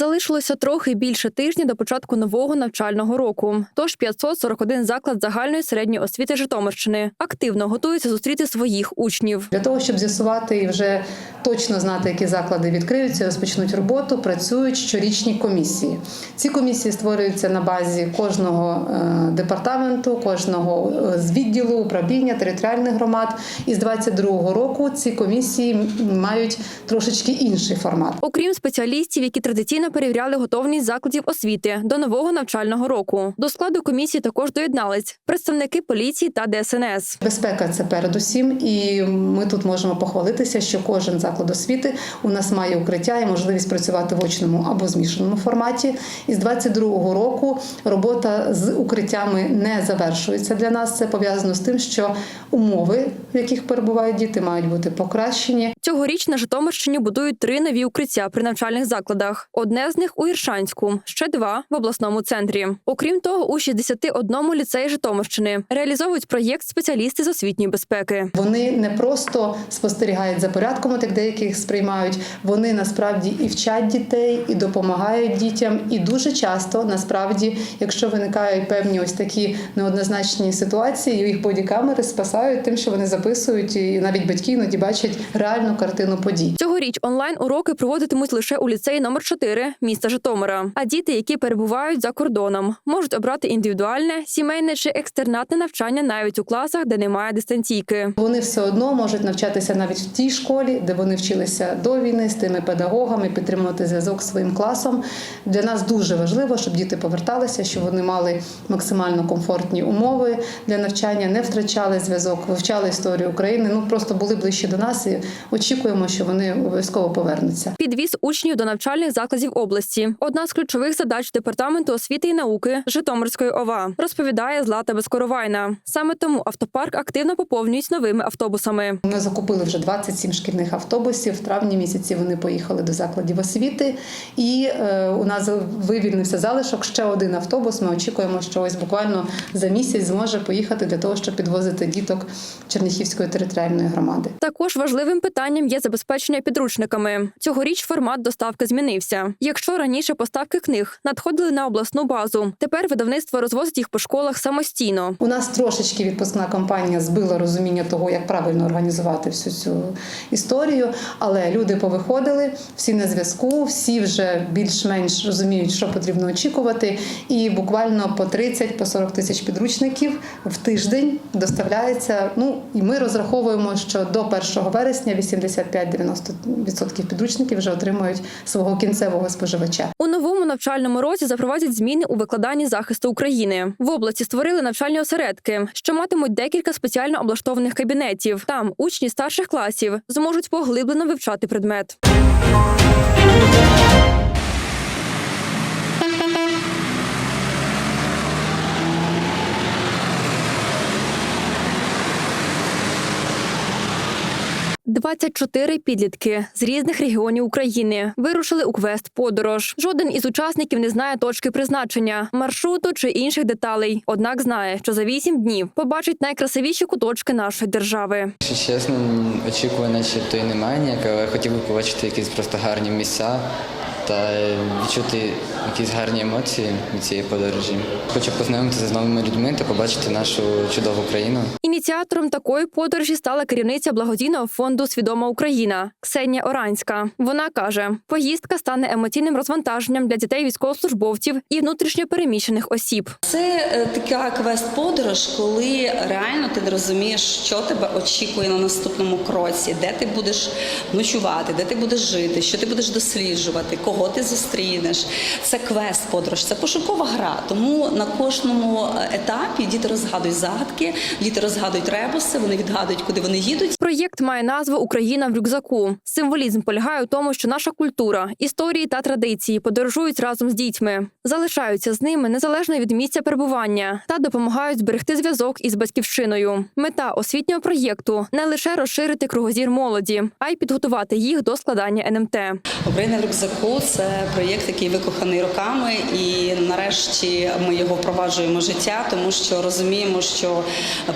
Залишилося трохи більше тижня до початку нового навчального року. Тож 541 заклад загальної середньої освіти Житомирщини активно готується зустріти своїх учнів. Для того, щоб з'ясувати і вже точно знати, які заклади відкриються, розпочнуть роботу, працюють щорічні комісії. Ці комісії створюються на базі кожного е, департаменту, кожного е, з відділу управління територіальних громад. І з 22-го року ці комісії мають трошечки інший формат. Окрім спеціалістів, які традиційно перевіряли готовність закладів освіти до нового навчального року. До складу комісії також доєднались представники поліції та ДСНС. Безпека це передусім, і ми тут можемо похвалитися, що кожен заклад освіти у нас має укриття і можливість працювати в очному або змішаному форматі. І з 22-го року робота з укриттями не завершується для нас. Це пов'язано з тим, що умови, в яких перебувають діти, мають бути покращені. Цьогоріч на Житомирщині будують три нові укриття при навчальних закладах. Одне з них у Іршанську, ще два в обласному центрі. Окрім того, у 61 ліцеї Житомирщини реалізовують проєкт спеціалісти з освітньої безпеки. Вони не просто спостерігають за порядком, от як деяких сприймають. Вони насправді і вчать дітей, і допомагають дітям. І дуже часто, насправді, якщо виникають певні ось такі неоднозначні ситуації, їх бодікамери спасають тим, що вони записують, і навіть батьки іноді бачать реальну картину подій. Цьогоріч онлайн уроки проводитимуть лише у ліцеї номер 4 міста Житомира. А діти, які перебувають за кордоном, можуть обрати індивідуальне, сімейне чи екстернатне навчання навіть у класах, де немає дистанційки. Вони все одно можуть навчатися навіть в тій школі, де вони вчилися до війни з тими педагогами, підтримувати зв'язок з своїм класом. Для нас дуже важливо, щоб діти поверталися, щоб вони мали максимально комфортні умови для навчання, не втрачали зв'язок, вивчали історію України. Ну просто були ближче до нас і очікуємо, що вони обов'язково повернуться. Підвіз учнів до навчальних закладів області одна з ключових задач департаменту освіти і науки Житомирської ОВА, розповідає Злата Безкоровайна. Саме тому автопарк активно поповнюють новими автобусами. Ми закупили вже 27 шкільних автобусів. В травні місяці вони поїхали до закладів освіти, і е, у нас вивільнився залишок. Ще один автобус. Ми очікуємо, що ось буквально за місяць зможе поїхати для того, щоб підвозити діток Черніхівської територіальної громади. Також важливим питанням є забезпечення підручниками. Цьогоріч формат доставки змінився. Якщо раніше поставки книг надходили на обласну базу, тепер видавництво розвозить їх по школах самостійно. У нас трошечки відпускна кампанія збила розуміння того, як правильно організувати всю цю історію. Але люди повиходили, всі на зв'язку, всі вже більш-менш розуміють, що потрібно очікувати. І буквально по 30 по 40 тисяч підручників в тиждень доставляється. Ну і ми розраховуємо, що до 1 вересня 85-90% підручників вже отримують свого кінцевого споживача. У новому навчальному році запровадять зміни у викладанні захисту України. В області створили навчальні осередки, що матимуть декілька спеціально облаштованих кабінетів. Там учні старших класів зможуть поглиблено вивчати предмет. Двадцять чотири підлітки з різних регіонів України вирушили у квест подорож. Жоден із учасників не знає точки призначення, маршруту чи інших деталей. Однак знає, що за вісім днів побачить найкрасивіші куточки нашої держави. Якщо чесно, очікування начебто і немає ніякого, але хотів би побачити якісь просто гарні місця та відчути якісь гарні емоції від цієї подорожі. Хочу познайомитися з новими людьми та побачити нашу чудову країну. Ініціатором такої подорожі стала керівниця благодійного фонду Свідома Україна Ксенія Оранська. Вона каже, поїздка стане емоційним розвантаженням для дітей військовослужбовців і внутрішньо переміщених осіб. Це е, така квест-подорож, коли реально ти не розумієш, що тебе очікує на наступному кроці, де ти будеш ночувати, де ти будеш жити, що ти будеш досліджувати, кого ти зустрінеш. Це квест-подорож, це пошукова гра. Тому на кожному е, етапі діти розгадують загадки, діти розгадують ребуси, вони відгадують, куди вони їдуть. Проєкт має назву Україна в рюкзаку. Символізм полягає у тому, що наша культура, історії та традиції подорожують разом з дітьми, залишаються з ними незалежно від місця перебування та допомагають зберегти зв'язок із батьківщиною. Мета освітнього проєкту не лише розширити кругозір молоді, а й підготувати їх до складання НМТ. Україна в рюкзаку це проєкт, який викоханий роками, і нарешті ми його впроваджуємо в життя, тому що розуміємо, що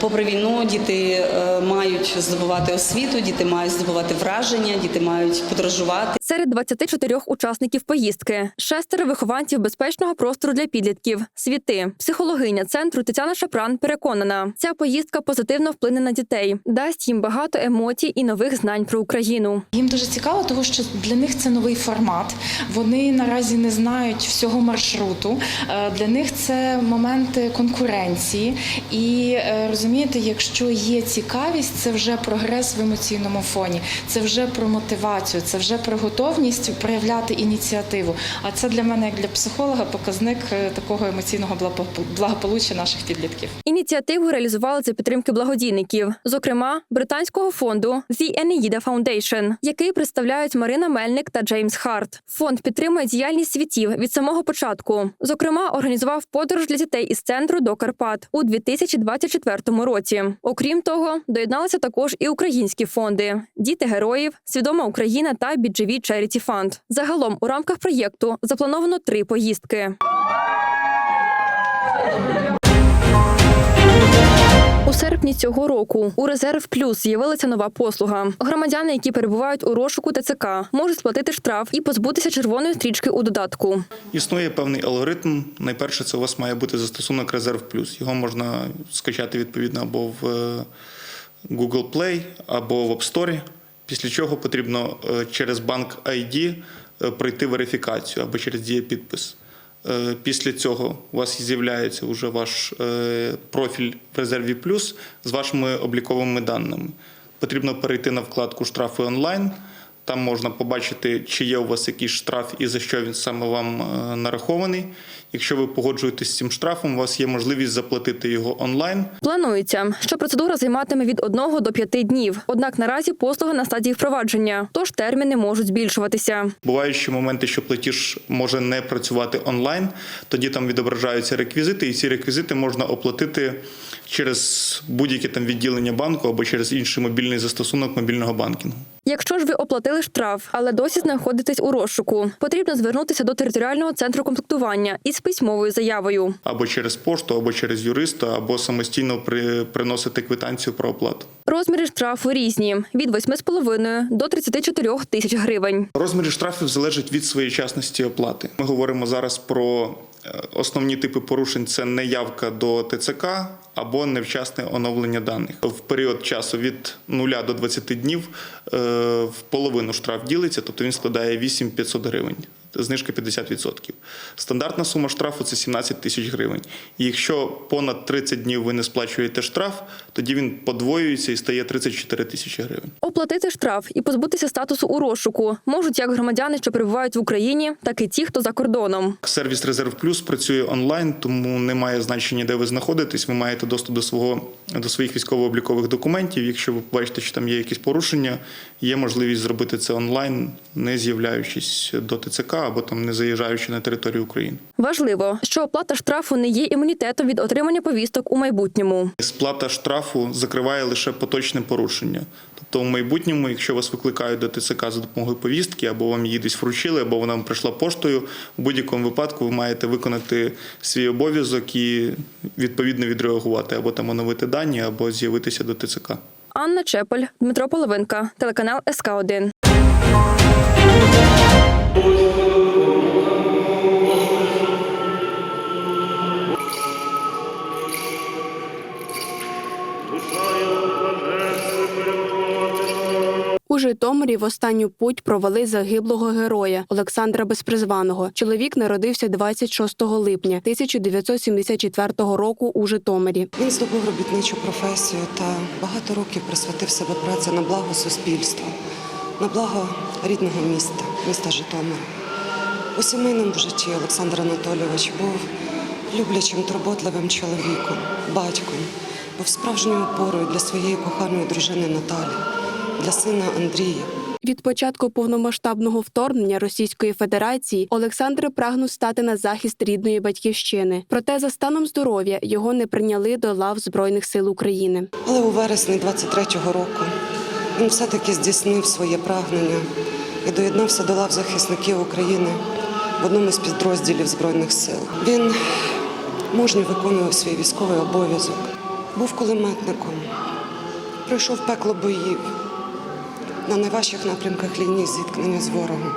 попри війну діти е, мають здобувати освіту, діти мають здобувати враження, діти мають подорожувати. Серед 24 учасників поїздки шестеро вихованців безпечного простору для підлітків. Світи, психологиня центру Тетяна Шапран переконана, ця поїздка позитивно вплине на дітей, дасть їм багато емоцій і нових знань про Україну. Їм дуже цікаво, тому що для них це новий формат. Вони наразі не знають всього маршруту. Е, Для них це моменти конкуренції. І е, розумієте, якщо є цікавість, це вже прогрес в емоційному фоні, це вже про мотивацію, це вже про готовність проявляти ініціативу. А це для мене, як для психолога, показник е, такого емоційного благопо- благополуччя наших підлітків. Ініціативу реалізували за підтримки благодійників, зокрема британського фонду The Eneida Foundation, який представляють Марина Мельник та Джеймс Харт. Фонд підтримує діяльність світів від самого початку. Зокрема, організував подорож для дітей із центру до Карпат у 2024 році. Окрім того, доєдналися також і українські фонди: Діти героїв, Свідома Україна та BGV Charity Fund. Загалом у рамках проєкту заплановано три поїздки. У серпні цього року у резерв плюс з'явилася нова послуга. Громадяни, які перебувають у розшуку ТЦК, можуть сплатити штраф і позбутися червоної стрічки у додатку. Існує певний алгоритм. Найперше, це у вас має бути застосунок Резерв Плюс. Його можна скачати відповідно або в е, Google Play, або в App Store. Після чого потрібно е, через банк ID е, пройти верифікацію або через дієпідпис. Е, Після цього у вас з'являється вже ваш е, профіль в резерві плюс з вашими обліковими даними. Потрібно перейти на вкладку Штрафи онлайн. Там можна побачити, чи є у вас якийсь штраф і за що він саме вам е, нарахований. Якщо ви погоджуєтесь з цим штрафом, у вас є можливість заплатити його онлайн. Планується, що процедура займатиме від 1 до 5 днів. Однак наразі послуга на стадії впровадження, тож терміни можуть збільшуватися. Бувають ще моменти, що платіж може не працювати онлайн. Тоді там відображаються реквізити, і ці реквізити можна оплатити через будь-яке там відділення банку або через інший мобільний застосунок мобільного банкінгу. Якщо ж ви оплатили штраф, але досі знаходитесь у розшуку, потрібно звернутися до територіального центру комплектування із письмовою заявою. Або через пошту, або через юриста, або самостійно при, приносити квитанцію про оплату. Розміри штрафу різні від 8,5 до 34 тисяч гривень. Розміри штрафів залежать від своєчасності оплати. Ми говоримо зараз про е, основні типи порушень: це неявка до ТЦК або невчасне оновлення даних. В період часу від 0 до 20 днів е, в половину штраф ділиться, тобто він складає 8500 гривень. Знижка 50%. Стандартна сума штрафу це 17 тисяч гривень. І якщо понад 30 днів ви не сплачуєте штраф, тоді він подвоюється і стає 34 тисячі гривень. Оплатити штраф і позбутися статусу у розшуку можуть як громадяни, що перебувають в Україні, так і ті, хто за кордоном. Сервіс Резерв Плюс працює онлайн, тому немає значення, де ви знаходитесь. Ви маєте доступ до свого до своїх військово-облікових документів. Якщо ви побачите, що там є якісь порушення, є можливість зробити це онлайн, не з'являючись до ТЦК або там не заїжджаючи на територію України. Важливо, що оплата штрафу не є імунітетом від отримання повісток у майбутньому. Сплата штрафу закриває лише поточне порушення. Тобто, у майбутньому, якщо вас викликають до ТЦК за допомогою повістки, або вам її десь вручили, або вона вам прийшла поштою, у будь-якому випадку ви маєте виконати свій обов'язок і відповідно відреагувати або там оновити дані, або з'явитися до ТЦК. Анна Чепель, Дмитро Половинка, телеканал СК 1 У Житомирі в останню путь провели загиблого героя Олександра Безпризваного. Чоловік народився 26 липня 1974 року у Житомирі. Він здобув робітничу професію та багато років присвятив себе праці на благо суспільства, на благо рідного міста, міста Житомира. У сімейному житті Олександр Анатолійович був люблячим, турботливим чоловіком, батьком, був справжньою опорою для своєї коханої дружини Наталі, для сина Андрія. Від початку повномасштабного вторгнення Російської Федерації Олександр прагнув стати на захист рідної батьківщини. Проте за станом здоров'я його не прийняли до лав Збройних сил України. Але у вересні 23-го року він все-таки здійснив своє прагнення і доєднався до лав захисників України в одному з підрозділів Збройних сил. Він мужньо виконував свій військовий обов'язок, був кулеметником, пройшов пекло боїв на найважчих напрямках лінії зіткнення з ворогом.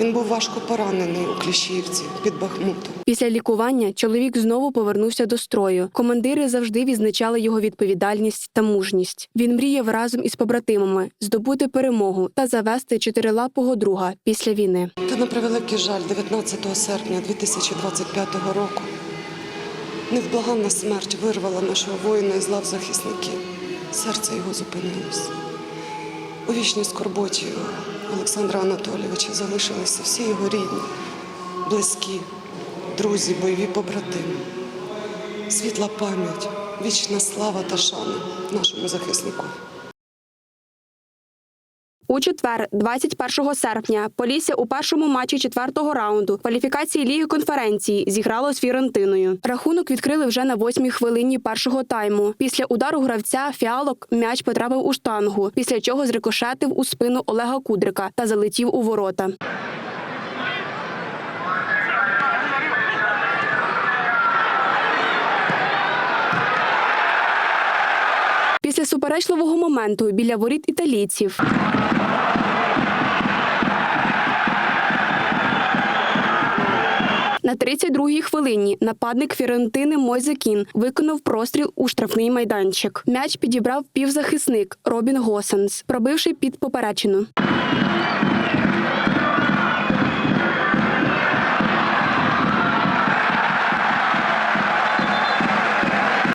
Він був важко поранений у Кліщівці під Бахмутом. Після лікування чоловік знову повернувся до строю. Командири завжди відзначали його відповідальність та мужність. Він мріяв разом із побратимами здобути перемогу та завести чотирилапого друга після війни. Та на превеликий жаль, 19 серпня 2025 року невблаганна смерть вирвала нашого воїна із лав захисників. Серце його зупинилось. У вічній скорботі Олександра Анатолійовича залишилися всі його рідні, близькі, друзі, бойові побратими. Світла пам'ять, вічна слава та шана нашому захиснику. У четвер, 21 серпня, Полісся у першому матчі четвертого раунду кваліфікації ліги конференції зіграло з Фіорентиною. Рахунок відкрили вже на восьмій хвилині першого тайму. Після удару гравця фіалок м'яч потрапив у штангу, після чого зрикошетив у спину Олега Кудрика та залетів у ворота. Після суперечливого моменту біля воріт італійців На 32-й хвилині нападник Фірентини Мойзекін виконав простріл у штрафний майданчик. М'яч підібрав півзахисник Робін Госенс, пробивши під поперечину.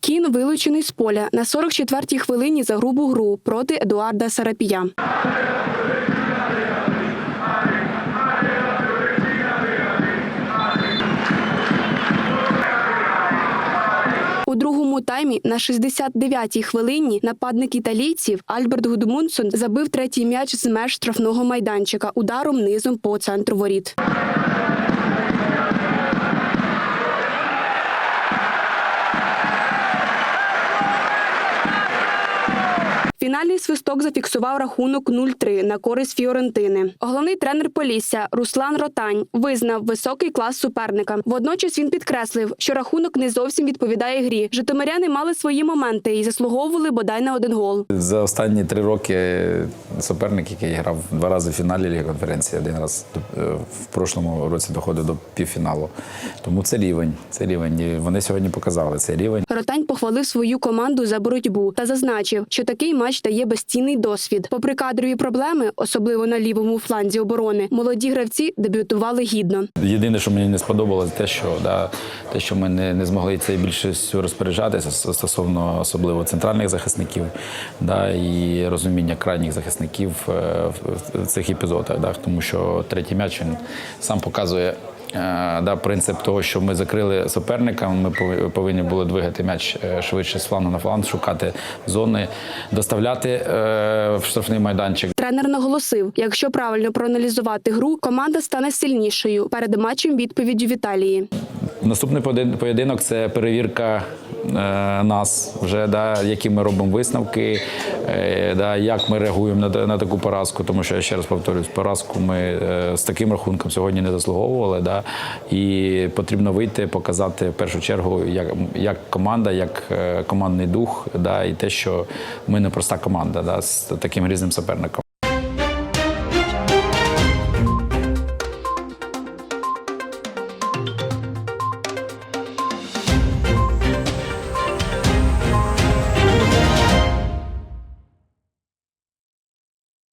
Кін вилучений з поля на 44-й хвилині за грубу гру проти Едуарда Сарапія. Таймі на 69-й хвилині нападник італійців Альберт Гудмунсон забив третій м'яч з меж штрафного майданчика ударом низом по центру воріт. Фінальний свисток зафіксував рахунок 0-3 на користь Фіорентини. Головний тренер Полісся Руслан Ротань визнав високий клас суперника. Водночас він підкреслив, що рахунок не зовсім відповідає грі. Житомиряни мали свої моменти і заслуговували бодай на один гол. За останні три роки суперник, який грав два рази в фіналі Ліги конференції, один раз е, в прошлому році доходив до півфіналу. Тому це рівень. Це рівень. І вони сьогодні показали цей рівень. Ротань похвалив свою команду за боротьбу та зазначив, що такий матч дає безцінний досвід. Попри кадрові проблеми, особливо на лівому фланзі оборони, молоді гравці дебютували гідно. Єдине, що мені не сподобалось, те, що да, те, що ми не, не змогли цією більшістю розпоряджатися стосовно особливо центральних захисників, да, і розуміння крайніх захисників е, в цих епізодах. Да, тому що третій м'яч він сам показує. Е, Да, принцип того, що ми закрили суперника, ми повинні були двигати м'яч е, швидше з флангу на фланг, шукати зони, доставляти е, в штрафний майданчик. Тренер наголосив, якщо правильно проаналізувати гру, команда стане сильнішою перед матчем відповіддю Віталії. Наступний поєдинок це перевірка нас, вже да, які ми робимо висновки, е, да, як ми реагуємо на, на таку поразку. Тому що я ще раз повторюсь, поразку ми е, з таким рахунком сьогодні не заслуговували. Да, і потрібно вийти, показати в першу чергу, як, як команда, як е, командний дух, да, і те, що ми не проста команда да, з таким різним суперником.